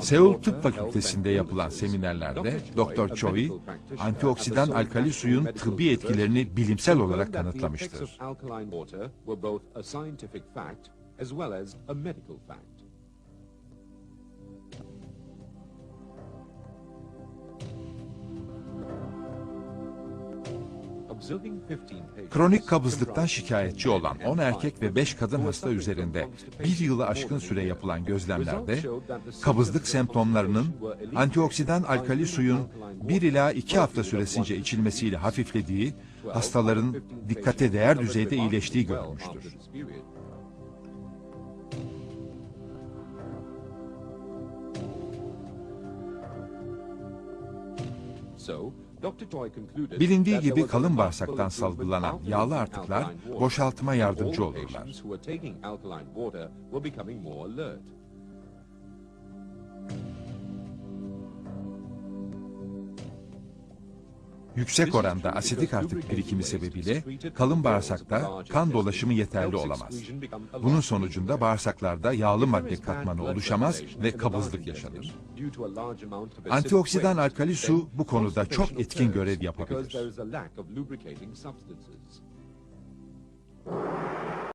Seul Tıp Fakültesi'nde yapılan seminerlerde Dr. Choi, antioksidan alkali suyun tıbbi etkilerini bilimsel olarak kanıtlamıştır. Kronik kabızlıktan şikayetçi olan 10 erkek ve 5 kadın hasta üzerinde bir yılı aşkın süre yapılan gözlemlerde kabızlık semptomlarının antioksidan alkali suyun 1 ila 2 hafta süresince içilmesiyle hafiflediği, hastaların dikkate değer düzeyde iyileştiği görülmüştür. Bilindiği gibi kalın bağırsaktan salgılanan yağlı artıklar boşaltıma yardımcı olurlar. Yüksek oranda asidik artık birikimi sebebiyle kalın bağırsakta kan dolaşımı yeterli olamaz. Bunun sonucunda bağırsaklarda yağlı madde katmanı oluşamaz ve kabızlık yaşanır. Antioksidan alkali su bu konuda çok etkin görev yapabilir.